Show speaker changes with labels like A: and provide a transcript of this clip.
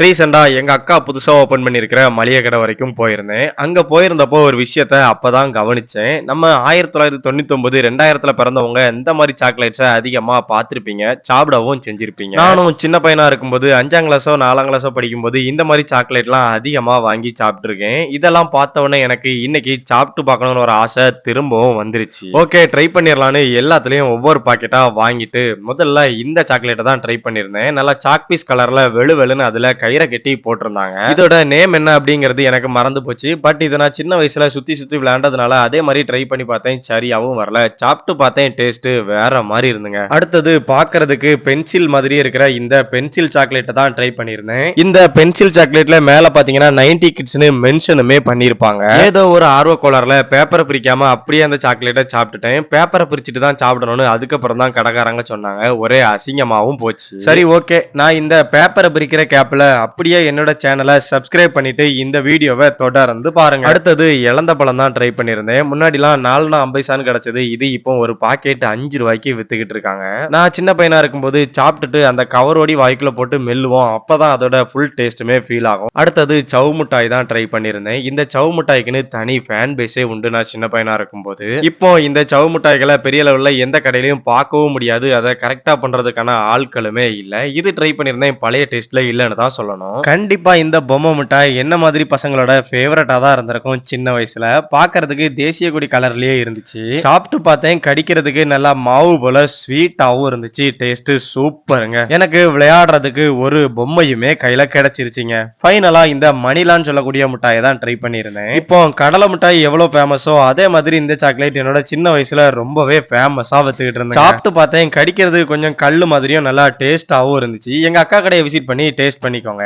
A: ரீசெண்டாக எங்கள் அக்கா புதுசாக ஓப்பன் பண்ணியிருக்கிற மளிகை கடை வரைக்கும் போயிருந்தேன். அங்கே போயிருந்தப்போ ஒரு விஷயத்த அப்பதான் கவனித்தேன் நம்ம ஆயிரத்தி தொள்ளாயிரத்தி தொண்ணூத்தொம்பது ரெண்டாயிரத்தில் பிறந்தவங்க இந்த மாதிரி சாக்லேட்ஸை அதிகமாக பார்த்துருப்பீங்க? சாப்பிடவும் செஞ்சுருப்பீங்க. நானும் சின்ன பையனாக இருக்கும்போது அஞ்சாம் கிளாஸோ நாலாம் கிளாஸோ படிக்கும்போது இந்த மாதிரி சாக்லேட்லாம் அதிகமாக வாங்கி சாப்பிட்ருக்கேன் இதெல்லாம் பார்த்தவொடனே எனக்கு இன்னைக்கு சாப்பிட்டு பார்க்கணும்னு ஒரு ஆசை திரும்பவும் வந்துருச்சு. ஓகே ட்ரை பண்ணிடலான்னு எல்லாத்துலேயும் ஒவ்வொரு பாக்கெட்டாக வாங்கிட்டு முதல்ல இந்த சாக்லேட்டை தான் ட்ரை பண்ணியிருந்தேன் நல்லா சாக் பீஸ் வெளு வெளுன்னு அதில் கயிறை கட்டி போட்டிருந்தாங்க. இதோட நேம் என்ன அப்படிங்கிறது எனக்கு மறந்து போச்சு. பட் இதை நான் சின்ன வயசுல சுத்தி சுத்தி விளையாண்டதுனால அதே மாதிரி ட்ரை பண்ணி பார்த்தேன். சரியாவும் வரல. சாப்பிட்டு பார்த்தேன். டேஸ்ட் வேற மாதிரி இருந்துங்க. அடுத்தது பாக்குறதுக்கு பென்சில் மாதிரி இருக்கிற இந்த பென்சில் சாக்லேட்டை தான் ட்ரை பண்ணியிருந்தேன். இந்த பென்சில் சாக்லேட்ல மேல பாத்தீங்கன்னா 90 கிட்ஸ்னு மென்ஷனுமே பண்ணியிருப்பாங்க. ஏதோ ஒரு ஆர்வ கோளாறுல பேப்பரை பிரிக்காம அப்படியே அந்த சாக்லேட்டை சாப்பிட்டுட்டேன். பேப்பரை பிரிச்சுட்டு தான் சாப்பிடணும்னு அதுக்கப்புறம் தான் கடைக்காரங்க சொன்னாங்க. ஒரே அசிங்கமாவும் போச்சு. சரி ஓகே நான் இந்த பேப்பரை பிரிக்கிற கேப்ல அப்படியே என்னோட சேனலை சப்ஸ்கிரைப் பண்ணிட்டு இந்த வீடியோவை தொடர்ந்து பாருங்க. அடுத்தது இழந்த பழம் தான் ட்ரை பண்ணியிருந்தேன். முன்னாடிலாம் நாலுனா ஐம்பைசான்னு கிடைச்சது. இது இப்போ ஒரு பாக்கெட் அஞ்சு ரூபாய்க்கு வித்துக்கிட்டு இருக்காங்க. நான் சின்ன பையனா இருக்கும்போது சாப்பிட்டுட்டு அந்த கவரோடி வாய்க்குள்ள போட்டு மெல்லுவோம். அப்பதான் அதோட ஃபுல் டேஸ்ட்டுமே ஃபீல் ஆகும். அடுத்தது சவு மிட்டாய் தான் ட்ரை பண்ணியிருந்தேன். இந்த சவு மிட்டாய்க்குன்னு தனி ஃபேன் பேஸே உண்டு நான் சின்ன பையனா இருக்கும்போது. இப்போ இந்த சவு மிட்டாய்களை பெரிய லெவலில் எந்த கடையிலையும் பார்க்கவும் முடியாது. அதை கரெக்டா பண்றதுக்கான ஆட்களுமே இல்லை. இது ட்ரை பண்ணியிருந்தேன். பழைய டேஸ்ட்டில் இல்லைன்னு தான் சொல்லணும். கண்டிப்பா இந்த பொம்மை மிட்டாய் என்ன மாதிரி பசங்களோட ஃபேவரட்டா தான் இருந்திருக்கும் சின்ன வயசுல. பாக்குறதுக்கு தேசிய கொடி கலர்லயே இருந்துச்சு. சாப்பிட்டு பார்த்தேன் கடிக்கிறதுக்கு நல்லா மாவு போல ஸ்வீட்டாவும் இருந்துச்சு. டேஸ்ட் சூப்பருங்க எனக்கு விளையாடுறதுக்கு ஒரு பொம்மையுமே கையில கிடைச்சிருச்சுங்க. ஃபைனலா இந்த மணிலான்னு சொல்லக்கூடிய மிட்டாயை தான் ட்ரை பண்ணியிருந்தேன். இப்போ கடலை மிட்டாய் எவ்வளவு ஃபேமஸோ அதே மாதிரி இந்த சாக்லேட் என்னோட சின்ன வயசுல ரொம்பவே ஃபேமஸா வித்துக்கிட்டு இருந்தேன் சாப்பிட்டு பார்த்தேன் கடிக்கிறது கொஞ்சம் கல்லு மாதிரியும் நல்லா டேஸ்டாவும் இருந்துச்சு. எங்க அக்கா கடையை விசிட் பண்ணி டேஸ்ட் பண்ணிக்கோங்க